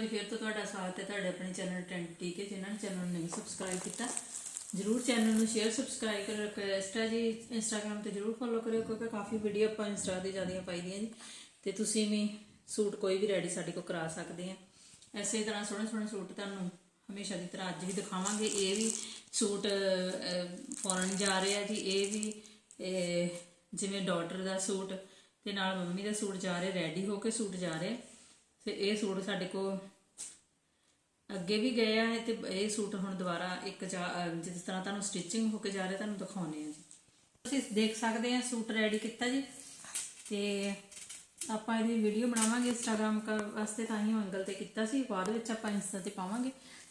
ਵਾਰੀ ਫਿਰ ਤੋਂ ਤੁਹਾਡਾ ਸਵਾਗਤ ਹੈ ਤੁਹਾਡੇ ਆਪਣੇ ਚੈਨਲ ਟੈਂਟ ਕੇ, ਜਿਨ੍ਹਾਂ ਨੇ ਚੈਨਲ ਨੂੰ ਸਬਸਕ੍ਰਾਈਬ ਕੀਤਾ। ਜਰੂਰ ਚੈਨਲ ਨੂੰ ਸ਼ੇਅਰ ਸਬਸਕ੍ਰਾਈਬ ਕਰ ਰਿਕਵੈਸਟ ਹੈ ਜੀ ਇੰਸਟਾਗ੍ਰam ਤੇ ਜਰੂਰ ਫੋਲੋ ਕਰਿਓ, ਕਿਉਂਕਿ ਕਾਫੀ ਵੀਡੀਓ ਆਪਾਂ ਇੰਸਟਾ ਤੇ ਜਿਆਦੀਆਂ ਪਾਈਦੀਆਂ ਜੀ। ਤੇ ਤੁਸੀਂ ਵੀ ਸੂਟ ਕੋਈ ਵੀ ਰੈਡੀ ਸਾਡੇ ਕੋਲ ਕਰਾ ਸਕਦੇ ਆ। ਐਸੇ ਤਰ੍ਹਾਂ ਸੋਹਣੇ ਸੋਹਣੇ ਸੂਟ ਤੁਹਾਨੂੰ ਹਮੇਸ਼ਾ ਦੀ ਤਰ੍ਹਾਂ ਅੱਜ ਵੀ ਦਿਖਾਵਾਂਗੇ। ਇਹ ਵੀ ਸੂਟ ਫੋਰਨ ਜਾ ਰਹੇ ਆ ਜੀ। ਇਹ ਵੀ ਜਿਵੇਂ ਡਾਟਰ ਦਾ ਸੂਟ ਤੇ ਨਾਲ ਮੰਮੀ ਦਾ ਸੂਟ ਜਾ ਰਿਹਾ ਰੈਡੀ ਹੋ ਕੇ ਸੂਟ ਜਾ ਰਿਹਾ। ਤੇ ਇਹ ਸੂਟ ਸਾਡੇ ਕੋਲ ਅੱਗੇ ਵੀ ਗਏ ਆ, ਤੇ ਇਹ ਸੂਟ ਹੁਣ ਦੁਬਾਰਾ ਇੱਕ ਜਾ- ਜਿਸ ਤਰ੍ਹਾਂ ਤੁਹਾਨੂੰ ਸਟਿਚਿੰਗ ਹੋ ਕੇ ਜਾ ਰਿਹਾ, ਤੁਹਾਨੂੰ ਦਿਖਾਉਣੇ ਆ ਜੀ। ਤੁਸੀਂ ਦੇਖ ਸਕਦੇ ਆ ਸੂਟ ਰੈਡੀ ਕੀਤਾ ਜੀ, ਤੇ ਆਪਾਂ ਇਹਦੀ ਵੀਡੀਓ ਬਣਾਵਾਂਗੇ ਇੰਸਟਾਗ੍ਰam ਵਾਸਤੇ, ਤਾਂ ਹੀ ਐਂਗਲ ਤੇ ਕੀਤਾ ਸੀ, ਬਾਅਦ ਵਿੱਚ ਆਪਾਂ ਇੰਸਟਾ ਤੇ ਪਾਵਾਂਗੇ।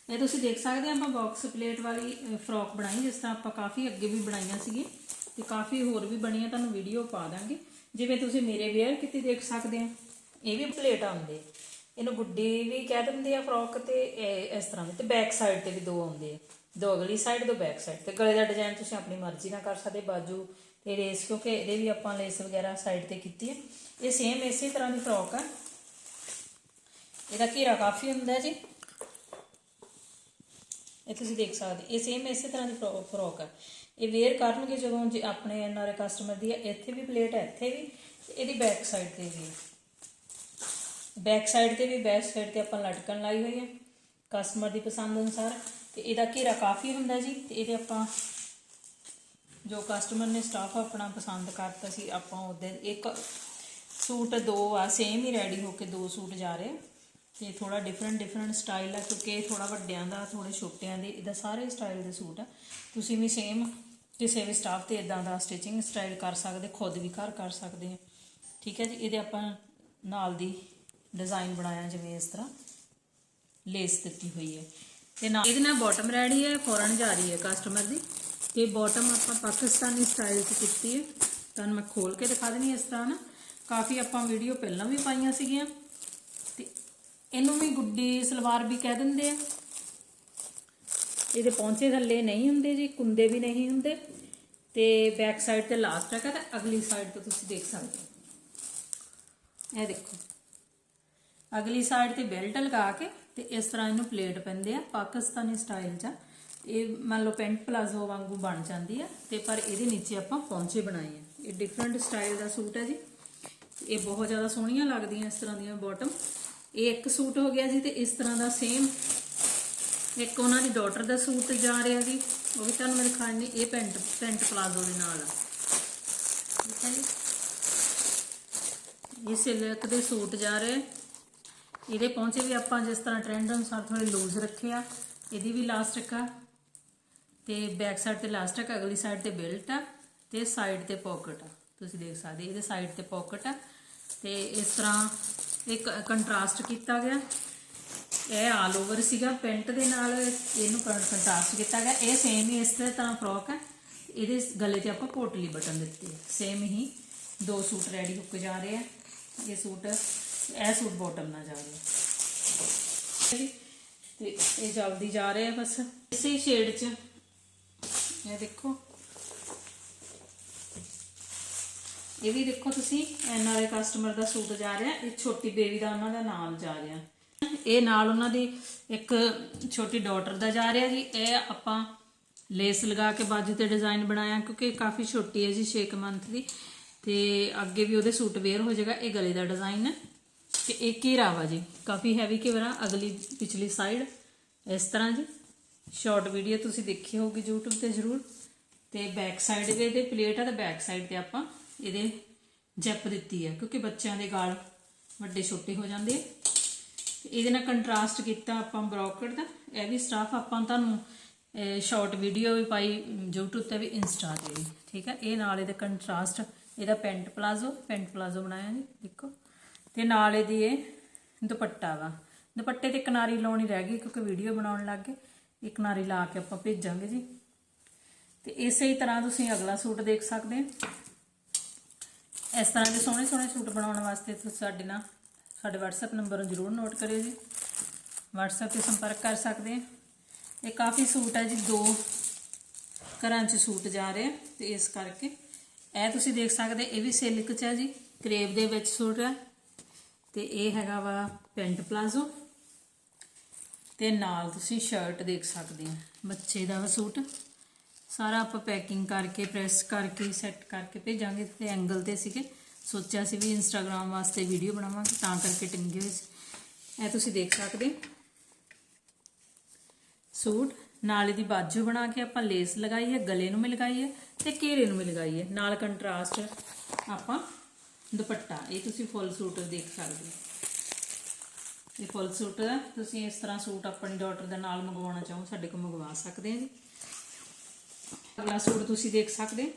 ਇਹ ਤੁਸੀਂ ਦੇਖ ਸਕਦੇ ਆ, ਆਪਾਂ ਬਾਕਸ ਪਲੇਟ ਵਾਲੀ ਫਰੋਕ ਬਣਾਈ, ਜਿਸ ਤਰ੍ਹਾਂ ਆਪਾਂ ਕਾਫੀ ਅੱਗੇ ਵੀ ਬਣਾਈਆਂ ਸੀਗੀ ਤੇ ਕਾਫੀ ਹੋਰ ਵੀ ਬਣੀਆਂ, ਤੁਹਾਨੂੰ ਵੀਡੀਓ ਪਾ ਦਾਂਗੇ। ਜਿਵੇਂ ਤੁਸੀਂ ਮੇਰੇ ਵੇਅਰ ਕੀਤੀ, ਦੇਖ ਸਕਦੇ ਆ। ਇਹ ਵੀ ਪਲੇਟ ਆਉਂਦੇ। ਇਹਨੂੰ ਗੁੱਡੀ ਵੀ ਕਹਿ ਦਿੰਦੇ ਆ ਫਰੋਕ ਤੇ ਇਸ ਤਰ੍ਹਾਂ ਦੇ, ਤੇ ਬੈਕ ਸਾਈਡ ਤੇ ਵੀ ਦੋ ਆਉਂਦੇ ਆ। ਦੋ ਅਗਲੀ ਸਾਈਡ ਦੋ ਬੈਕ ਸਾਈਡ ਤੇ। ਗਲੇ ਦਾ ਡਿਜ਼ਾਈਨ ਤੁਸੀਂ ਆਪਣੀ ਮਰਜ਼ੀ ਨਾਲ ਕਰ ਸਕਦੇ, ਬਾਜੂ ਤੇ ਲੇਸ ਕਿਉਂਕਿ ਇਹਦੇ ਵੀ ਆਪਾਂ ਲੇਸ ਵਗੈਰਾ ਸਾਈਡ ਤੇ ਕੀਤੀ ਹੈ ਇਹ ਸੇਮ ਇਸੇ ਤਰ੍ਹਾਂ ਦੀ ਫਰੋਕ ਆ। ਇਹਦਾ ਘੇਰਾ ਕਾਫੀ ਹੁੰਦਾ ਜੀ। ਇਹ ਤੁਸੀਂ ਦੇਖ ਸਕਦੇ, ਇਹ ਸੇਮ ਇਸੇ ਤਰ੍ਹਾਂ ਦੀ ਫਰੋ- ਫਰੋਕ ਆ। ਇਹ ਵੇਅਰ ਕਰਨਗੇ ਜਦੋਂ ਜੇ ਆਪਣੇ ਐਨਆਰਏ ਕਸਟਮਰ ਦੀ ਹੈ ਇੱਥੇ ਵੀ ਪਲੇਟ ਹੈ ਇੱਥੇ ਵੀ ਇਹਦੀ ਬੈਕ ਸਾਈਡ ਤੇ ਵੀ ਬੈਕ ਸਾਈਡ ਤੇ ਵੀ ਬੈਕ ਸਾਈਡ ਤੇ ਆਪਾਂ ਲਟਕਣ ਲਾਈ ਹੋਈ ਹੈ ਕਸਟਮਰ ਦੀ ਪਸੰਦ ਅਨੁਸਾਰ। ਤੇ ਇਹਦਾ ਘੇਰਾ ਕਾਫੀ ਹੁੰਦਾ ਜੀ, ਤੇ ਇਹਦੇ ਆਪਾਂ ਜੋ ਕਸਟਮਰ ਨੇ ਸਟਾਫ ਆਪਣਾ ਪਸੰਦ ਕਰਤਾ ਸੀ, ਆਪਾਂ ਉਹਦੇ ਇੱਕ ਸੂਟ, ਦੋ ਆ ਸੇਮ ਹੀ ਰੈਡੀ ਹੋ ਕੇ ਦੋ ਸੂਟ ਜਾ ਰਹੇ। ਆ। ਤੇ ਥੋੜਾ ਡਿਫਰੈਂਟ ਡਿਫਰੈਂਟ ਸਟਾਈਲ ਆ, ਕਿਉਂਕਿ ਇਹ ਥੋੜਾ ਵੱਡਿਆਂ ਦਾ ਥੋੜੇ ਛੋਟਿਆਂ ਦੇ, ਇਹਦਾ ਸਾਰੇ ਸਟਾਈਲ ਦੇ ਸੂਟ ਆ। ਤੁਸੀਂ ਵੀ ਸੇਮ ਕਿਸੇ ਵੀ ਸਟਾਫ ਤੇ ਇਦਾਂ ਦਾ ਸਟਿਚਿੰਗ ਸਟਾਈਲ ਕਰ ਸਕਦੇ, ਖੁਦ ਵੀ ਘਰ ਕਰ ਸਕਦੇ ਆ। ਠੀਕ ਹੈ ਜੀ, ਇਹਦੇ ਆਪਾਂ ਨਾਲ ਦੀ ਡਿਜ਼ਾਈਨ ਬਣਾਇਆ ਜਿਵੇਂ ਇਸ ਤਰ੍ਹਾਂ। ਲੇਸ ਦਿੱਤੀ ਹੋਈ ਹੈ। ਤੇ ਨਾਲ ਇਹਦੇ ਨਾਲ ਬਾਟਮ ਰੈਡੀ ਹੈ, ਫੌਰਨ ਜਾ ਰਹੀ ਹੈ ਕਸਟਮਰ ਦੀ। ਤੇ ਬਾਟਮ ਆਪਾਂ ਪਾਕਿਸਤਾਨੀ ਸਟਾਈਲ 'ਚ ਕੀਤੀ ਹੈ। ਤੁਹਾਨੂੰ ਮੈਂ ਖੋਲ ਕੇ ਦਿਖਾ ਦੇਣੀ ਇਸ ਤਰ੍ਹਾਂ ਨਾ। ਕਾਫੀ ਆਪਾਂ ਵੀਡੀਓ ਪਹਿਲਾਂ ਵੀ ਪਾਈਆਂ ਸੀਗੀਆਂ। ਤੇ ਇਹਨੂੰ ਵੀ ਗੁੱਡੀ ਸਲਵਾਰ ਵੀ ਕਹਿ ਦਿੰਦੇ ਆ। ਇਹਦੇ ਪੌਂਚੇ ਥੱਲੇ ਨਹੀਂ ਹੁੰਦੇ ਜੀ, ਕੁੰਦੇ ਵੀ ਨਹੀਂ ਹੁੰਦੇ। ਤੇ ਬੈਕ ਸਾਈਡ ਤੇ ਲਾਸਟ ਹੈ ਤਾਂ ਅਗਲੀ ਸਾਈਡ ਤੋਂ ਤੁਸੀਂ ਦੇਖ ਸਕਦੇ ਹੋ। ਇਹ ਦੇਖੋ। ਅਗਲੀ ਸਾਈਡ ਤੇ ਬੈਲਟ ਲਗਾ ਕੇ ਤੇ ਇਸ ਤਰ੍ਹਾਂ ਇਹਨੂੰ ਪਲੇਟ ਪੈਂਦੇ ਆ, ਪਾਕਿਸਤਾਨੀ ਸਟਾਈਲ 'ਚ। ਇਹ ਮੰਨ ਲਓ ਪੈਂਟ ਪਲਾਜ਼ੋ ਵਾਂਗੂ ਬਣ ਜਾਂਦੀ ਆ ਤੇ ਪਰ ਇਹਦੇ ਨੀਚੇ ਆਪਾਂ ਪੌਂਚੇ ਬਣਾਏ ਆ। ਇਹ ਡਿਫਰੈਂਟ ਸਟਾਈਲ ਦਾ ਸੂਟ ਹੈ ਜੀ। ਇਹ ਬਹੁਤ ਜ਼ਿਆਦਾ ਸੋਹਣੀਆਂ ਲੱਗਦੀਆਂ ਇਸ ਤਰ੍ਹਾਂ ਦੀਆਂ ਬਾਟਮ ਇਹ ਇੱਕ ਸੂਟ ਹੋ ਗਿਆ ਜੀ ਤੇ ਇਸ ਤਰ੍ਹਾਂ ਦਾ ਸੇਮ ਇੱਕ ਉਹਨਾਂ ਦੀ ਡਾਟਰ ਦਾ ਸੂਟ ਜਾ ਰਿਹਾ ਜੀ। ਉਹ ਵੀ ਤੁਹਾਨੂੰ ਮੈਂ ਦਿਖਾਣੀ ਇਹ ਪੈਂਟ ਪੈਂਟ ਪਲਾਜ਼ੋ ਦੇ ਨਾਲ ਠੀਕ ਹੈ ਜੀ। ਇਹ ਸਿਲਕ ਦੇ ਸੂਟ ਜਾ ਰਹੇ। ਇਹਦੇ ਪਹੁੰਚੇ ਵੀ ਆਪਾਂ ਜਿਸ ਤਰ੍ਹਾਂ ਟ੍ਰੈਂਡ ਅਨੁਸਾਰ ਥੋੜੇ ਲੂਜ਼ ਰੱਖੇ ਆ। ਇਹਦੀ ਵੀ ਲਾਸਟਿਕ ਆ। ਤੇ ਬੈਕ ਸਾਈਡ ਤੇ ਲਾਸਟਿਕ ਅਗਲੀ ਸਾਈਡ ਤੇ ਬੈਲਟ ਆ ਤੇ ਸਾਈਡ ਤੇ ਪਾਕਟ ਆ। ਤੁਸੀਂ ਦੇਖ ਸਕਦੇ ਇਹਦੇ ਸਾਈਡ ਤੇ ਪਾਕਟ ਆ। ਤੇ ਇਸ ਤਰ੍ਹਾਂ ਇੱਕ ਕੰਟਰਾਸਟ ਕੀਤਾ ਗਿਆ। ਇਹ ਆਲ ਓਵਰ ਸੀਗਾ। ਪੈਂਟ ਦੇ ਨਾਲ ਇਹਨੂੰ ਕੰਟਰਾਸਟ ਕੀਤਾ ਗਿਆ। ਇਹ ਸੇਮ ਹੀ ਇਸ ਤਰ੍ਹਾਂ ਫਰੋਕ ਹੈ ਇਹਦੇ ਗਲੇ ਤੇ ਆਪਾਂ ਪੋਟਲੀ ਬਟਨ ਦਿੱਤੇ ਸੇਮ ਹੀ ਦੋ ਸੂਟ ਰੈਡੀ ਹੋ ਕੇ ਜਾ ਰਹੇ ਆ। ਇਹ ਸੂਟ ਇਹ ਸੂਟ ਬਾਟਮ ਨਾਲ ਜਾ ਰਿਹਾ ਜੀ ਤੇ ਇਹ ਜਲਦੀ ਜਾ ਰਹੇ ਬਸ। ਇਸੇ ਸ਼ੇਡ 'ਚ। ਇਹ ਦੇਖੋ। ਇਹ ਵੀ ਦੇਖੋ ਤੁਸੀਂ ਐਨਆਰਏ ਕਸਟਮਰ ਦਾ ਸੂਟ ਜਾ ਰਿਹਾ, ਇਹ ਛੋਟੀ ਬੇਬੀ ਦਾ ਉਹਨਾਂ ਦਾ ਨਾਮ ਜਾ ਰਿਹਾ। ਇਹ ਨਾਲ ਉਹਨਾਂ ਦੀ ਇੱਕ ਛੋਟੀ ਡਾਟਰ ਦਾ ਜਾ ਰਿਹਾ ਜੀ। ਇਹ ਆਪਾਂ ਲੇਸ ਲਗਾ ਕੇ ਬਾਜੂ ਤੇ ਡਿਜ਼ਾਈਨ ਬਣਾਇਆ, ਕਿਉਂਕਿ ਕਾਫੀ ਛੋਟੀ ਹੈ ਜੀ 6 ਮੰਥ ਦੀ। ਤੇ ਅੱਗੇ ਵੀ ਉਹਦੇ ਸੂਟ ਵੇਅਰ ਹੋ ਜਾਏਗਾ, ਇਹ ਗਲੇ ਦਾ ਡਿਜ਼ਾਈਨ ਹੈ। ਤੇ ਇਹ ਘੇਰਾ ਵਾ ਜੀ? ਕਾਫੀ ਹੈਵੀ ਘੇਰਾ ਅਗਲੀ ਪਿਛਲੀ ਸਾਈਡ ਇਸ ਤਰ੍ਹਾਂ ਜੀ। ਸ਼ਾਰਟ ਵੀਡੀਓ ਤੁਸੀਂ ਦੇਖੀ ਹੋਊਗੀ YouTube ਤੇ ਜ਼ਰੂਰ। ਤੇ ਬੈਕ ਸਾਈਡ ਦੇ ਇਹਦੇ ਪਲੇਟ ਆ ਤੇ ਬੈਕ ਸਾਈਡ ਤੇ ਆਪਾਂ ਇਹਦੇ ਜੈਪ ਦਿੱਤੀ ਹੈ ਕਿਉਂਕਿ ਬੱਚਿਆਂ ਦੇ ਗਾਲ ਵੱਡੇ ਛੋਟੇ ਹੋ ਜਾਂਦੇ ਆ। ਤੇ ਇਹਦੇ ਨਾਲ ਕੰਟਰਾਸਟ ਕੀਤਾ ਆਪਾਂ ਬ੍ਰੋਕਟ ਦਾ। ਇਹ ਵੀ ਸਟਾਫ ਆਪਾਂ ਤੁਹਾਨੂੰ ਸ਼ਾਰਟ ਵੀਡੀਓ ਵੀ ਪਾਈ, YouTube ਤੇ ਵੀ ਇੰਸਟਾ ਤੇ ਠੀਕ ਹੈ ਇਹ ਨਾਲ ਇਹਦੇ ਕੰਟਰਾਸਟ ਇਹਦਾ ਪੈਂਟ ਪਲਾਜ਼ੋ ਪੈਂਟ ਪਲਾਜ਼ੋ ਬਣਾਇਆ ਜੀ, ਦੇਖੋ। ਤੇ ਨਾਲ ਇਹਦੀ ਇਹ ਦੁਪੱਟਾ ਵਾ। ਦੁਪੱਟੇ ਤੇ ਕਿਨਾਰੀ ਲਾਉਣੀ ਰਹਿ ਗਈ ਕਿਉਂਕਿ ਵੀਡੀਓ ਬਣਾਉਣ ਲੱਗ ਗਏ। ਇਹ ਕਿਨਾਰੀ ਲਾ ਕੇ ਆਪਾਂ ਭੇਜਾਂਗੇ ਜੀ। ਤੇ ਇਸੇ ਹੀ ਤਰ੍ਹਾਂ ਤੁਸੀਂ ਅਗਲਾ ਸੂਟ ਦੇਖ ਸਕਦੇ ਇਸ ਤਰ੍ਹਾਂ ਦੇ ਸੋਹਣੇ ਸੋਹਣੇ ਸੂਟ ਬਣਾਉਣ ਵਾਸਤੇ ਤੁਸੀਂ ਸਾਡੇ ਨਾਲ, ਸਾਡੇ WhatsApp ਨੰਬਰ ਨੂੰ ਜ਼ਰੂਰ ਨੋਟ ਕਰਿਓ ਜੀ। WhatsApp ਤੇ ਸੰਪਰਕ ਕਰ ਸਕਦੇ ਆ ਇਹ ਕਾਫੀ ਸੂਟ ਹੈ ਜੀ, ਦੋ ਘਰਾਂ 'ਚ ਸੂਟ ਜਾ ਰਹੇ ਆ ਤੇ ਇਸ ਕਰਕੇ। ਇਹ ਤੁਸੀਂ ਦੇਖ ਸਕਦੇ ਇਹ ਵੀ ਸਿਲਕ 'ਚ ਹੈ ਜੀ ਕਰੇਬ ਦੇ ਵਿੱਚ ਸੂਟ ਹੈ ਤੇ ਇਹ ਹੈਗਾ ਵਾ ਪੈਂਟ ਪਲਾਜ਼ੋ। ਤੇ ਨਾਲ ਤੁਸੀਂ ਸ਼ਰਟ ਦੇਖ ਸਕਦੇ ਆ ਬੱਚੇ ਦਾ ਵਾ ਸੂਟ। ਸਾਰਾ ਆਪਾਂ ਪੈਕਿੰਗ ਕਰਕੇ ਪ੍ਰੈਸ ਕਰਕੇ ਸੈੱਟ ਕਰਕੇ ਭੇਜਾਂਗੇ ਤੇ ਐਂਗਲ ਤੇ ਸੀਗੇ। ਸੋਚਿਆ ਸੀ ਵੀ ਇੰਸਟਾਗ੍ਰam ਵਾਸਤੇ ਵੀਡੀਓ ਬਣਾਵਾਂਗੇ, ਤਾਂ ਕਰਕੇ ਟੰਗੇ ਹੋਏ ਸੀ। ਇਹ ਤੁਸੀਂ ਦੇਖ ਸਕਦੇ ਸੂਟ, ਨਾਲ ਇਹਦੀ ਬਾਜੂ ਬਣਾ ਕੇ ਆਪਾਂ ਲੇਸ ਲਗਾਈ ਹੈ, ਗਲੇ ਨੂੰ ਵੀ ਲਗਾਈ ਹੈ ਤੇ ਘੇਰੇ ਨੂੰ ਵੀ ਲਗਾਈ ਹੈ। ਨਾਲ ਕੰਟਰਾਸਟ ਆਪਾਂ ਦੁਪੱਟਾ, ਇਹ ਤੁਸੀਂ ਫੁੱਲ ਸੂਟ ਦੇਖ ਸਕਦੇ ਹੋ। ਇਹ ਫੁੱਲ ਸੂਟ ਹੈ, ਤੁਸੀਂ ਇਸ ਤਰ੍ਹਾਂ ਸੂਟ ਆਪਣੀ ਡਾਟਰ ਦੇ ਨਾਲ ਮੰਗਵਾਉਣਾ ਚਾਹੋ, ਸਾਡੇ ਕੋਲ ਮੰਗਵਾ ਸਕਦੇ ਆ ਜੀ। ਅਗਲਾ ਸੂਟ ਤੁਸੀਂ ਦੇਖ ਸਕਦੇ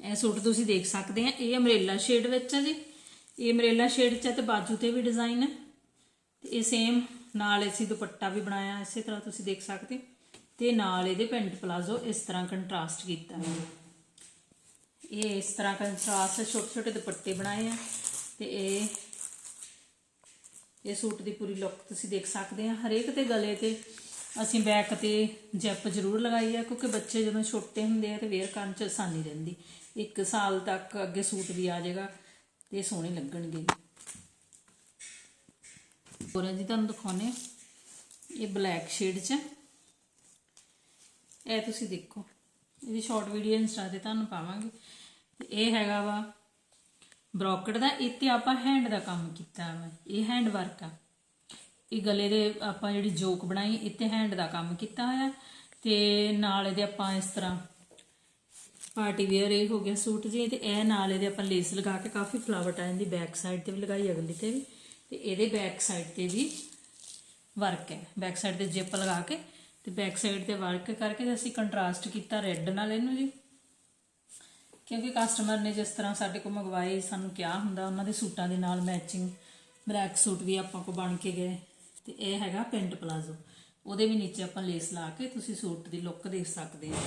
ਇਹ ਸੂਟ ਤੁਸੀਂ ਦੇਖ ਸਕਦੇ ਆ ਇਹ ਅਮਰੇਲਾ ਸ਼ੇਡ ਵਿੱਚ ਹੈ ਜੀ। ਇਹ ਅਮਰੇਲਾ ਸ਼ੇਡ ਚ ਹੈ ਤੇ ਬਾਜੂ ਤੇ ਵੀ ਡਿਜ਼ਾਈਨ ਹੈ। ਤੇ ਇਹ ਸੇਮ ਨਾਲ ਅਸੀਂ ਦੁਪੱਟਾ ਵੀ ਬਣਾਇਆ, ਇਸੇ ਤਰ੍ਹਾਂ ਤੁਸੀਂ ਦੇਖ ਸਕਦੇ ਹੋ। ਤੇ ਨਾਲ ਇਹਦੇ ਪੈਂਟ ਪਲਾਜ਼ੋ ਇਸ ਤਰ੍ਹਾਂ ਕੰਟਰਾਸਟ ਕੀਤਾ ਹੈ ਇਹ ਇਸ ਤਰ੍ਹਾਂ ਕੰਟਰਾਸਟ ਛੋਟੇ ਛੋਟੇ ਦੁਪੱਟੇ ਬਣਾਏ ਆ ਤੇ ਇਹ ਇਹ ਸੂਟ ਦੀ ਪੂਰੀ ਲੁੱਕ ਤੁਸੀਂ ਦੇਖ ਸਕਦੇ ਆ। ਹਰੇਕ ਤੇ ਗਲੇ ਤੇ ਅਸੀਂ ਬੈਕ ਤੇ ਜੈਪ ਜ਼ਰੂਰ ਲਗਾਈ ਆ ਕਿਉਂਕਿ ਬੱਚੇ ਜਦੋਂ ਛੋਟੇ ਹੁੰਦੇ ਆ ਤੇ ਵੇਅਰ ਕਰਨ ਚ ਆਸਾਨੀ ਰਹਿੰਦੀ। ਇੱਕ ਸਾਲ ਤੱਕ ਅੱਗੇ ਸੂਟ ਵੀ ਆ ਜਾਏਗਾ ਤੇ ਇਹ ਸੋਹਣੇ ਲੱਗਣਗੇ। ਹੋਰ ਜੀ ਤੁਹਾਨੂੰ ਦਿਖਾਉਨੇ ਇਹ ਬਲੈਕ ਸ਼ੇਡ ਚ। ਇਹ ਤੁਸੀਂ ਦੇਖੋ। ਇਹਦੀ ਸ਼ਾਰਟ ਵੀਡੀਓ ਇੰਸਟਾ ਤੇ ਤੁਹਾਨੂੰ ਪਾਵਾਂਗੇ। ਇਹ ਹੈਗਾ ਵਾ। ਬ੍ਰੋਕਟ ਦਾ, ਇਹ 'ਤੇ ਆਪਾਂ ਹੈਂਡ ਦਾ ਕੰਮ ਕੀਤਾ ਵਾ। ਇਹ ਹੈਂਡ ਵਰਕ ਆ। ਇਹ ਗਲੇ ਦੇ ਆਪਾਂ ਜਿਹੜੀ ਜੋਕ ਬਣਾਈ, ਇਹ ਇੱਥੇ ਹੈਂਡ ਦਾ ਕੰਮ ਕੀਤਾ ਹੋਇਆ। ਤੇ ਨਾਲ ਇਹਦੇ ਆਪਾਂ ਇਸ ਤਰ੍ਹਾਂ ਪਾਰਟੀ ਵੇਅਰ ਇਹ ਹੋ ਗਿਆ ਸੂਟ ਜੀ। ਤੇ ਇਹ ਨਾਲ ਇਹਦੇ ਆਪਾਂ ਲੇਸ ਲਗਾ ਕੇ ਕਾਫੀ ਫਲਾਵਟ ਆ ਜਾਂਦੀ ਬੈਕ ਸਾਈਡ ਤੇ ਵੀ ਲਗਾਈ, ਅਗਲੀ ਤੇ ਵੀ। ਤੇ ਇਹਦੇ ਬੈਕ ਸਾਈਡ ਤੇ ਵੀ ਵਰਕ ਹੈ। ਬੈਕ ਸਾਈਡ ਤੇ ਜਿਪ ਲਗਾ ਕੇ ਤੇ ਬੈਕ ਸਾਈਡ ਤੇ ਵਰਕ ਕਰਕੇ ਅਸੀਂ ਕੰਟਰਾਸਟ ਕੀਤਾ ਰੈੱਡ ਨਾਲ ਇਹਨੂੰ ਜੀ। ਕਿਉਂਕਿ ਕਸਟਮਰ ਨੇ ਜਿਸ ਤਰ੍ਹਾਂ ਸਾਡੇ ਕੋਲ ਮੰਗਵਾਏ, ਸਾਨੂੰ ਕਿਹਾ ਹੁੰਦਾ, ਉਹਨਾਂ ਦੇ ਸੂਟਾਂ ਦੇ ਨਾਲ ਮੈਚਿੰਗ ਬਲੈਕ ਸੂਟ ਵੀ ਆਪਾਂ ਕੋ ਬਣ ਕੇ ਗਏ। ਤੇ ਇਹ ਹੈਗਾ ਪੈਂਟ ਪਲਾਜ਼ੋ। ਉਹਦੇ ਵੀ ਨੀਚੇ ਆਪਾਂ ਲੇਸ ਲਾ ਕੇ ਤੁਸੀਂ ਸੂਟ ਦੀ ਲੁੱਕ ਦੇਖ ਸਕਦੇ ਹੋ।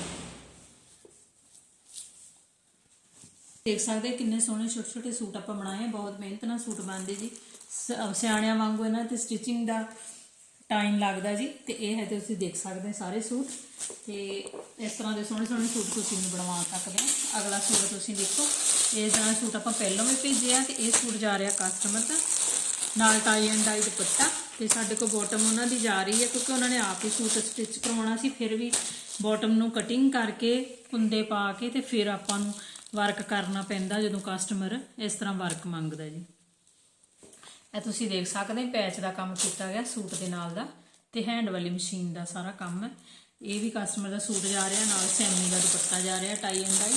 ਦੇਖ ਸਕਦੇ ਕਿੰਨੇ ਸੋਹਣੇ ਛੋਟੇ ਛੋਟੇ ਸੂਟ ਆਪਾਂ ਬਣਾਏ ਬਹੁਤ ਮਿਹਨਤ ਨਾਲ ਸੂਟ ਬਣਦੇ ਜੀ। ਸਿਆਣਿਆਂ ਵਾਂਗੂ ਇਹਨਾਂ ਤੇ ਸਟਿਚਿੰਗ ਦਾ ਟਾਈਮ ਲੱਗਦਾ ਜੀ, ਤੇ ਇਹ ਹੈ ਤੇ ਤੁਸੀਂ ਦੇਖ ਸਕਦੇ ਸਾਰੇ ਸੂਟ। ਤੇ ਇਸ ਤਰ੍ਹਾਂ ਦੇ ਸੋਹਣੇ ਸੋਹਣੇ ਸੂਟ ਤੁਸੀਂ ਵੀ ਬਣਵਾ ਸਕਦੇ ਹੋ। ਅਗਲਾ ਸੂਟ ਤੁਸੀਂ ਦੇਖੋ, ਇਹ ਜਿਹੜਾ ਸੂਟ ਆਪਾਂ ਪਹਿਲਾਂ ਵੀ ਭੇਜਿਆ ਤੇ ਇਹ ਸੂਟ ਜਾ ਰਿਹਾ ਕਸਟਮਰ ਦਾ। ਨਾਲ ਟਾਈ ਐਂਡ ਡਾਈ ਦੁਪੱਟਾ, ਤੇ ਸਾਡੇ ਕੋਲ ਬਾਟਮ ਉਹਨਾਂ ਦੀ ਜਾ ਰਹੀ ਹੈ, ਕਿਉਂਕਿ ਉਹਨਾਂ ਨੇ ਆਪ ਹੀ ਸੂਟ ਸਟਿਚ ਕਰਵਾਉਣਾ ਸੀ, ਫਿਰ ਵੀ ਬਾਟਮ ਨੂੰ ਕਟਿੰਗ ਕਰਕੇ ਕੁੰਦੇ ਪਾ ਕੇ ਤੇ ਫਿਰ ਆਪਾਂ ਨੂੰ ਵਰਕ ਕਰਨਾ ਪੈਂਦਾ ਜਦੋਂ ਕਸਟਮਰ ਇਸ ਤਰ੍ਹਾਂ ਵਰਕ ਮੰਗਦਾ ਜੀ। ਇਹ ਤੁਸੀਂ ਦੇਖ ਸਕਦੇ ਪੈਚ ਦਾ ਕੰਮ ਕੀਤਾ ਗਿਆ ਸੂਟ ਦੇ ਨਾਲ ਦਾ ਤੇ ਹੈਂਡ ਵਾਲੀ ਮਸ਼ੀਨ ਦਾ ਸਾਰਾ ਕੰਮ ਹੈ। ਇਹ ਵੀ ਕਸਟਮਰ ਦਾ ਸੂਟ ਜਾ ਰਿਹਾ, ਨਾਲ ਸੈਮੀ ਦਾ ਦੁਪੱਟਾ ਜਾ ਰਿਹਾ ਟਾਈ ਐਂਡ ਡਾਈ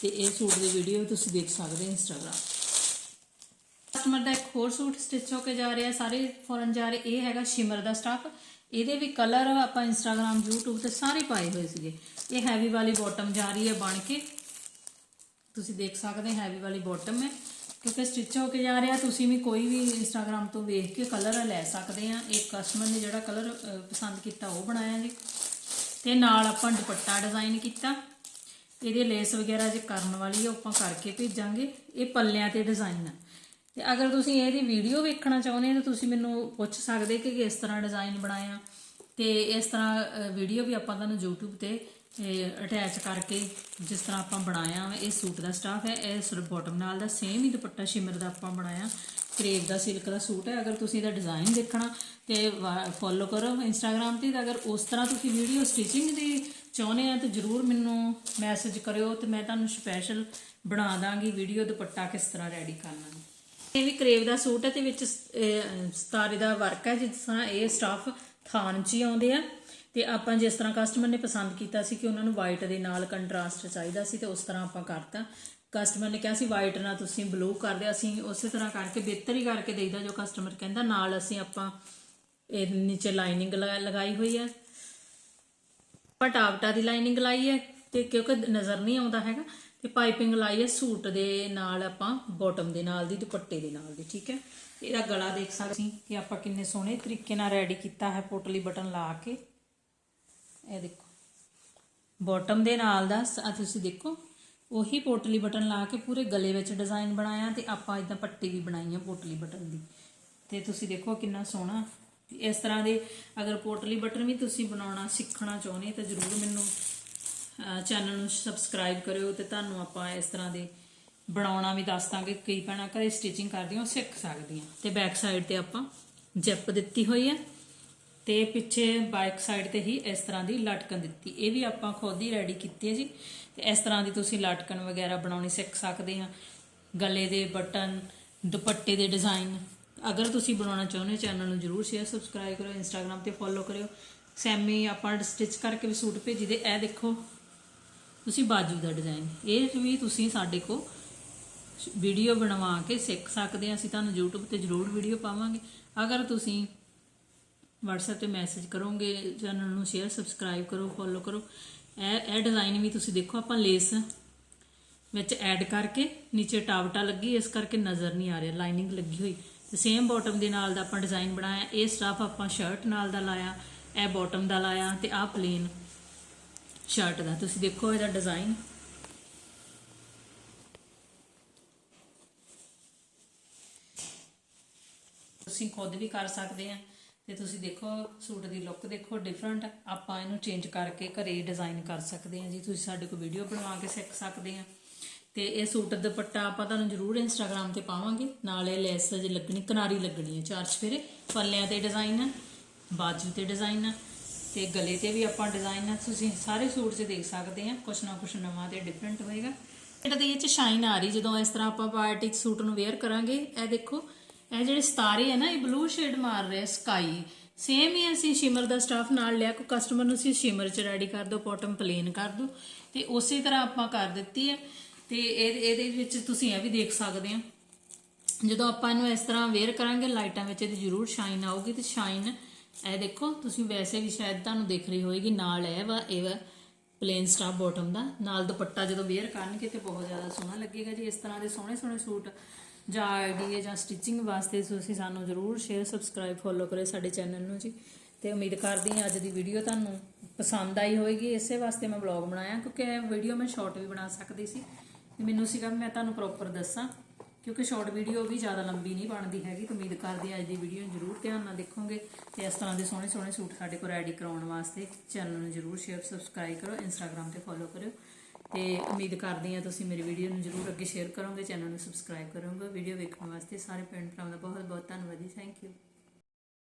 ਤੇ ਇਹ ਸੂਟ ਦੀ ਵੀਡੀਓ ਵੀ ਤੁਸੀਂ ਦੇਖ ਸਕਦੇ ਹੋ ਇੰਸਟਾਗ੍ਰਾਮ ਕਸਟਮਰ ਦਾ ਇੱਕ ਹੋਰ ਸੂਟ ਸਟਿਚ ਹੋ ਕੇ ਜਾ ਰਿਹਾ, ਸਾਰੇ ਫੋਰਨ ਜਾ ਰਹੇ, ਇਹ ਹੈਗਾ ਸ਼ਿਮਰ ਦਾ ਸਟਾਫ ਇਹਦੇ ਵੀ ਕਲਰ ਆਪਾਂ ਇੰਸਟਾਗ੍ਰਾਮ YouTube ਤੇ ਸਾਰੇ ਪਾਏ ਹੋਏ ਸੀਗੇ। ਇਹ ਹੈਵੀ ਵਾਲੀ ਬਾਟਮ ਜਾ ਰਹੀ ਹੈ ਬਣ ਕੇ। ਤੁਸੀਂ ਦੇਖ ਸਕਦੇ ਹੈਵੀ ਵਾਲੀ ਬਾਟਮ ਹੈ। ਕਿਉਂਕਿ ਸਟਿਚ ਹੋ ਕੇ ਜਾ ਰਿਹਾ, ਤੁਸੀਂ ਵੀ ਕੋਈ ਵੀ ਇੰਸਟਾਗ੍ਰam ਤੋਂ ਵੇਖ ਕੇ ਕਲਰ ਲੈ ਸਕਦੇ ਆ। ਇੱਕ ਕਸਟਮਰ ਨੇ ਜਿਹੜਾ ਕਲਰ ਪਸੰਦ ਕੀਤਾ, ਉਹ ਬਣਾਇਆ ਜੀ। ਤੇ ਨਾਲ ਆਪਾਂ ਦੁਪੱਟਾ ਡਿਜ਼ਾਈਨ ਕੀਤਾ। ਇਹਦੇ ਲੇਸ ਵਗੈਰਾ ਜੇ ਕਰਨ ਵਾਲੀ ਆ, ਉਹ ਆਪਾਂ ਕਰਕੇ ਭੇਜਾਂਗੇ। ਇਹ ਪੱਲਿਆਂ ਤੇ ਡਿਜ਼ਾਈਨ ਆ। ਤੇ ਅਗਰ ਤੁਸੀਂ ਇਹਦੀ ਵੀਡੀਓ ਵੇਖਣਾ ਚਾਹੁੰਦੇ ਹੋ ਤਾਂ ਤੁਸੀਂ ਮੈਨੂੰ ਪੁੱਛ ਸਕਦੇ ਕਿ ਕਿਸ ਤਰ੍ਹਾਂ ਡਿਜ਼ਾਈਨ ਬਣਾਇਆ। ਤੇ ਇਸ ਤਰ੍ਹਾਂ ਵੀਡੀਓ ਵੀ ਆਪਾਂ ਤੁਹਾਨੂੰ YouTube ਤੇ ਅਟੈਚ ਕਰਕੇ ਜਿਸ ਤਰ੍ਹਾਂ ਆਪਾਂ ਬਣਾਇਆ ਵਾ, ਇਹ ਸੂਟ ਦਾ ਸਟਾਫ ਹੈ। ਇਹ ਸਿਰ ਬਾਟਮ ਨਾਲ ਦਾ ਸੇਮ ਹੀ ਦੁਪੱਟਾ ਸ਼ਿਮਰ ਦਾ ਆਪਾਂ ਬਣਾਇਆ। ਕਰੇਪ ਦਾ ਸਿਲਕ ਦਾ ਸੂਟ ਹੈ। ਅਗਰ ਤੁਸੀਂ ਇਹਦਾ ਡਿਜ਼ਾਈਨ ਦੇਖਣਾ ਤੇ ਫੋਲੋ ਕਰੋ ਇੰਸਟਾਗ੍ਰam ਤੇ ਤੇ ਅਗਰ ਉਸ ਤਰ੍ਹਾਂ ਤੁਸੀਂ ਵੀਡੀਓ ਸਟਿਚਿੰਗ ਦੀ ਚਾਹੁੰਦੇ ਆ ਤਾਂ ਜਰੂਰ ਮੈਨੂੰ ਮੈਸੇਜ ਕਰਿਓ ਤੇ ਮੈਂ ਤੁਹਾਨੂੰ ਸਪੈਸ਼ਲ ਬਣਾ ਦਾਂਗੀ ਵੀਡੀਓ ਦੁਪੱਟਾ ਕਿਸ ਤਰ੍ਹਾਂ ਰੈਡੀ ਕਰਨਾ ਹੈ। ਇਹ ਵੀ ਕਰੇਵ ਦਾ ਸੂਟ ਹੈ ਤੇ ਵਿੱਚ ਅਹ, ਸਤਾਰੇ ਦਾ ਵਰਕ ਹੈ ਜਿਸ ਤਰ੍ਹਾਂ ਇਹ ਸਟਾਫ ਥਾਨ 'ਚ ਹੀ ਆਉਂਦੇ ਆ। ਤੇ ਆਪਾਂ ਜਿਸ ਤਰ੍ਹਾਂ ਕਸਟਮਰ ਨੇ ਪਸੰਦ ਕੀਤਾ ਸੀ ਕਿ ਉਹਨਾਂ ਨੂੰ ਵਾਈਟ ਦੇ ਨਾਲ ਕੰਟਰਾਸਟ ਚਾਹੀਦਾ ਸੀ ਤੇ ਉਸ ਤਰ੍ਹਾਂ ਆਪਾਂ ਕਰਤਾ। ਕਸਟਮਰ ਨੇ ਕਿਹਾ ਸੀ ਵਾਈਟ ਨਾਲ ਤੁਸੀਂ ਬਲੂ ਕਰ ਦਿਓ ਅਸੀਂ ਉਸੇ ਤਰ੍ਹਾਂ ਕਰਕੇ ਬਿਹਤਰ ਹੀ ਕਰਕੇ ਦੇਈਦਾ ਜੋ ਕਸਟਮਰ ਕਹਿੰਦਾ। ਨਾਲ ਅਸੀਂ ਆਪਾਂ ਇਹ ਨੀਚੇ ਲਾਈਨਿੰਗ ਲਗਾਈ ਹੋਈ ਹੈ ਪਟਾਵਟਾ ਦੀ ਲਾਈਨਿੰਗ ਲਾਈ ਹੈ। ਤੇ ਕਿਉਂਕਿ ਨਜ਼ਰ ਨਹੀਂ ਆਉਂਦਾ ਹੈਗਾ, ਤੇ ਪਾਈਪਿੰਗ ਲਾਈ ਹੈ ਸੂਟ ਦੇ ਨਾਲ ਆਪਾਂ ਬਾਟਮ ਦੇ ਨਾਲ ਦੀ, ਦੁਪੱਟੇ ਦੇ ਨਾਲ ਦੀ, ਠੀਕ ਹੈ? ਇਹਦਾ ਗਲਾ ਦੇਖ ਸਕਦੇ ਸੀ ਕਿ ਆਪਾਂ ਕਿੰਨੇ ਸੋਹਣੇ ਤਰੀਕੇ ਨਾਲ ਰੈਡੀ ਕੀਤਾ ਹੈ ਪੋਟਲੀ ਬਟਨ ਲਾ ਕੇ। ਇਹ ਦੇਖੋ ਬਾਟਮ ਦੇ ਨਾਲ ਦਾ ਤੁਸੀਂ ਦੇਖੋ, ਉਹੀ ਪੋਟਲੀ ਬਟਨ ਲਾ ਕੇ ਪੂਰੇ ਗਲੇ ਵਿੱਚ ਡਿਜ਼ਾਈਨ ਬਣਾਇਆ ਤੇ ਆਪਾਂ ਇਦਾਂ ਪੱਟੀ ਵੀ ਬਣਾਈ ਆ ਪੋਟਲੀ ਬਟਨ ਦੀ। ਤੇ ਤੁਸੀਂ ਦੇਖੋ ਕਿੰਨਾ ਸੋਹਣਾ। ਇਸ ਤਰ੍ਹਾਂ ਦੇ ਅਗਰ ਪੋਟਲੀ ਬਟਨ ਵੀ ਤੁਸੀਂ ਬਣਾਉਣਾ, ਸਿੱਖਣਾ ਚਾਹੁੰਦੇ ਤਾਂ ਜਰੂਰ ਮੈਨੂੰ ਚੈਨਲ ਨੂੰ ਸਬਸਕ੍ਰਾਈਬ ਕਰਿਓ ਤੇ ਤੁਹਾਨੂੰ ਆਪਾਂ ਇਸ ਤਰ੍ਹਾਂ ਦੇ ਬਣਾਉਣਾ ਵੀ ਦੱਸ ਦਾਂਗੇ। ਕਈ ਭੈਣਾਂ ਘਰੇ ਸਟਿਚਿੰਗ ਕਰਦੀਆਂ, ਉਹ ਸਿੱਖ ਸਕਦੀਆਂ। ਤੇ ਬੈਕ ਸਾਈਡ ਤੇ ਆਪਾਂ ਜਿਪ ਦਿੱਤੀ ਹੋਈ ਹੈ ਤੇ ਪਿੱਛੇ ਬੈਕ ਸਾਈਡ ਤੇ ਹੀ ਇਸ ਤਰ੍ਹਾਂ ਦੀ ਲਟਕਣ ਦਿੱਤੀ। ਇਹ ਵੀ ਆਪਾਂ ਖੁਦ ਹੀ ਰੈਡੀ ਕੀਤੀ ਹੈ ਜੀ। ਤੇ ਇਸ ਤਰ੍ਹਾਂ ਦੀ ਤੁਸੀਂ ਲਟਕਣ ਵਗੈਰਾ ਬਣਾਉਣੀ ਸਿੱਖ ਸਕਦੇ ਆ ਗਲੇ ਦੇ ਬਟਨ, ਦੁਪੱਟੇ ਦੇ ਡਿਜ਼ਾਈਨ ਅਗਰ ਤੁਸੀਂ ਬਣਾਉਣਾ ਚਾਹੁੰਦੇ ਹੋ ਚੈਨਲ ਨੂੰ ਜਰੂਰ ਸ਼ੇਅਰ ਸਬਸਕ੍ਰਾਈਬ ਕਰੋ ਇੰਸਟਾਗ੍ਰam ਤੇ ਫੋਲੋ ਕਰਿਓ। ਸੈਮੀ ਆਪਾਂ ਸਟਿਚ ਕਰਕੇ ਵੀ ਸੂਟ ਭੇਜੀ ਦੇ ਇਹ ਦੇਖੋ ਤੁਸੀਂ ਬਾਜੂ ਦਾ ਡਿਜ਼ਾਈਨ ਇਹ ਵੀ ਤੁਸੀਂ ਸਾਡੇ ਕੋ ਵੀਡੀਓ ਬਣਵਾ ਕੇ ਸਿੱਖ ਸਕਦੇ ਆ ਅਸੀਂ ਤੁਹਾਨੂੰ YouTube ਤੇ ਜ਼ਰੂਰ ਵੀਡੀਓ ਪਾਵਾਂਗੇ। ਅਗਰ ਤੁਸੀਂ WhatsApp ਤੇ ਮੈਸੇਜ ਕਰੋਗੇ ਚੈਨਲ ਨੂੰ ਸ਼ੇਅਰ ਸਬਸਕ੍ਰਾਈਬ ਕਰੋ ਫੋਲੋ ਕਰੋ। ਇਹ ਇਹ ਡਿਜ਼ਾਈਨ ਵੀ ਤੁਸੀਂ ਦੇਖੋ, ਆਪਾਂ ਲੇਸ ਵਿੱਚ ਐਡ ਕਰਕੇ ਨੀਚੇ ਟਾਵਟਾ ਲੱਗੀ, ਇਸ ਕਰਕੇ ਨਜ਼ਰ ਨਹੀਂ ਆ ਰਿਹਾ ਲਾਈਨਿੰਗ ਲੱਗੀ ਹੋਈ। ਤੇ ਸੇਮ ਬਾਟਮ ਦੇ ਨਾਲ ਦਾ ਆਪਾਂ ਡਿਜ਼ਾਈਨ ਬਣਾਇਆ। ਇਹ ਸਟਾਫ ਆਪਾਂ ਸ਼ਰਟ ਨਾਲ ਦਾ ਲਾਇਆ, ਇਹ ਬਾਟਮ ਦਾ ਲਾਇਆ ਤੇ ਆਹ ਪਲੇਨ ਸ਼ਰਟ ਦਾ। ਤੁਸੀਂ ਦੇਖੋ ਇਹਦਾ ਡਿਜ਼ਾਈਨ ਤੁਸੀਂ ਖੁਦ ਵੀ ਕਰ ਸਕਦੇ ਆ ਤੇ ਤੁਸੀਂ ਦੇਖੋ, ਸੂਟ ਦੀ ਲੁੱਕ ਦੇਖੋ ਡਿਫਰੈਂਟ ਆਪਾਂ ਇਹਨੂੰ ਚੇਂਜ ਕਰਕੇ ਘਰੇ ਡਿਜ਼ਾਈਨ ਕਰ ਸਕਦੇ ਆ ਜੀ। ਤੁਸੀਂ ਸਾਡੇ ਕੋਲ ਵੀਡੀਓ ਬਣਵਾ ਕੇ ਸਿੱਖ ਸਕਦੇ ਆ। ਤੇ ਇਹ ਸੂਟ ਦੁਪੱਟਾ ਆਪਾਂ ਤੁਹਾਨੂੰ ਜ਼ਰੂਰ ਇੰਸਟਾਗ੍ਰam ਤੇ ਪਾਵਾਂਗੇ। ਨਾਲ ਇਹ ਲੈਸ ਜੇ ਲੱਗਣੀ, ਕਿਨਾਰੀ ਲੱਗਣੀ ਹੈ। ਚਾਰ ਚਫੇਰੇ, ਪੱਲਿਆਂ ਤੇ ਡਿਜ਼ਾਈਨ ਆ, ਬਾਜੂ ਤੇ ਆ। ਤੇ ਗਲੇ ਤੇ ਵੀ ਆਪਾਂ ਡਿਜ਼ਾਈਨ ਤੁਸੀਂ ਸਾਰੇ ਸੂਟ 'ਚ ਦੇਖ ਸਕਦੇ ਆ, ਕੁਛ ਨਾ ਕੁਛ ਨਵਾਂ ਤੇ ਡਿਫਰੈਂਟ ਹੋਏਗਾ। ਇਹਦਾ ਦੇ ਵਿੱਚ ਸ਼ਾਈਨ ਆ ਰਹੀ, ਜਦੋਂ ਇਸ ਤਰ੍ਹਾਂ ਆਪਾਂ ਪਾਰਟੀ ਸੂਟ ਨੂੰ ਵੇਅਰ ਕਰਾਂਗੇ, ਇਹ ਦੇਖੋ, ਇਹ ਜਿਹੜੇ ਸਤਾਰੇ ਹੈ ਨਾ, ਇਹ ਬਲੂ ਸ਼ੇਡ ਮਾਰ ਰਿਹਾ ਸਕਾਈ ਸੇਮ ਹੀ ਅਸੀਂ ਸ਼ਿਮਰ ਦਾ ਸਟਾਫ ਨਾਲ ਲਿਆ ਕੋ ਕਸਟਮਰ ਨੂੰ ਅਸੀਂ ਸ਼ਿਮਰ ਚ ਰੈਡੀ ਕਰ ਦਿਓ ਬੋਟਮ ਪਲੇਨ ਕਰ ਦਿਓ ਤੇ ਉਸੇ ਤਰ੍ਹਾਂ ਆਪਾਂ ਕਰ ਦਿੱਤੀ ਹੈ ਤੇ ਇਹ, ਇਹਦੇ ਵਿੱਚ ਤੁਸੀਂ ਇਹ ਵੀ ਦੇਖ ਸਕਦੇ ਆ। ਜਦੋਂ ਆਪਾਂ ਇਹਨੂੰ ਇਸ ਤਰ੍ਹਾਂ ਵੇਅਰ ਕਰਾਂਗੇ, ਲਾਈਟਾਂ ਵਿੱਚ ਇਹਦੀ ਜ਼ਰੂਰ ਸ਼ਾਈਨ ਆਊਗੀ, ਤੇ ਸ਼ਾਈਨ ਇਹ ਦੇਖੋ, ਤੁਸੀਂ ਵੈਸੇ ਵੀ ਸ਼ਾਇਦ ਤੁਹਾਨੂੰ ਦਿਖ ਰਹੀ ਹੋਏਗੀ ਨਾਲ ਇਹ ਵਾ ਇਹ ਵਾ ਪਲੇਨ ਸਟਾਪ ਬਾਟਮ ਦਾ। ਨਾਲ ਦੁਪੱਟਾ ਜਦੋਂ ਵੇਅਰ ਕਰਨਗੇ ਤੇ ਬਹੁਤ ਜ਼ਿਆਦਾ ਸੋਹਣਾ ਲੱਗੇਗਾ ਜੀ। ਇਸ ਤਰ੍ਹਾਂ ਦੇ ਸੋਹਣੇ ਸੋਹਣੇ ਸੂਟ ਜਾਂ ਆਈਡੀਆ ਜਾਂ ਸਟਿਚਿੰਗ ਵਾਸਤੇ ਤੁਸੀਂ ਸਾਨੂੰ ਜਰੂਰ ਸ਼ੇਅਰ ਸਬਸਕ੍ਰਾਈਬ ਫੋਲੋ ਕਰੇ ਸਾਡੇ ਚੈਨਲ ਨੂੰ ਜੀ। ਤੇ ਉਮੀਦ ਕਰਦੀ ਹਾਂ ਅੱਜ ਦੀ ਵੀਡੀਓ ਤੁਹਾਨੂੰ ਪਸੰਦ ਆਈ ਹੋਵੇਗੀ। ਇਸੇ ਵਾਸਤੇ ਮੈਂ ਵਲੌਗ ਬਣਾਇਆ, ਕਿਉਂਕਿ ਇਹ ਵੀਡੀਓ ਮੈਂ ਸ਼ਾਰਟ ਵੀ ਬਣਾ ਸਕਦੀ ਸੀ। ਮੈਨੂੰ ਸੀਗਾ ਵੀ ਮੈਂ ਤੁਹਾਨੂੰ ਪ੍ਰੋਪਰ ਦੱਸਾਂ। ਕਿਉਂਕਿ ਸ਼ਾਰਟ ਵੀਡੀਓ ਵੀ ਜ਼ਿਆਦਾ ਲੰਬੀ ਨਹੀਂ ਬਣਦੀ ਹੈਗੀ, ਉਮੀਦ ਕਰਦੇ ਅੱਜ ਦੀ ਵੀਡੀਓ ਨੂੰ ਜਰੂਰ ਧਿਆਨ ਨਾਲ ਦੇਖੋਗੇ। ਤੇ ਇਸ ਤਰ੍ਹਾਂ ਦੇ ਸੋਹਣੇ ਸੋਹਣੇ ਸੂਟ ਸਾਡੇ ਕੋਲ ਰੈਡੀ ਕਰਾਉਣ ਵਾਸਤੇ ਚੈਨਲ ਨੂੰ ਜਰੂਰ ਸ਼ੇਅਰ ਸਬਸਕ੍ਰਾਈਬ ਕਰੋ ਇੰਸਟਾਗ੍ਰam ਤੇ ਫੋਲੋ ਕਰਿਓ। ਤੇ ਉਮੀਦ ਕਰਦੀ ਹਾਂ ਤੁਸੀਂ ਮੇਰੀ ਵੀਡੀਓ ਨੂੰ ਜਰੂਰ ਅੱਗੇ ਸ਼ੇਅਰ ਕਰੋਗੇ ਚੈਨਲ ਨੂੰ ਸਬਸਕ੍ਰਾਈਬ ਕਰੋਗੇ। ਵੀਡੀਓ ਵੇਖਣ ਵਾਸਤੇ ਸਾਰੇ ਪਿੰਡ ਭਰਾਵਾਂ ਦਾ ਬਹੁਤ ਬਹੁਤ ਧੰਨਵਾਦ ਜੀ। Thank you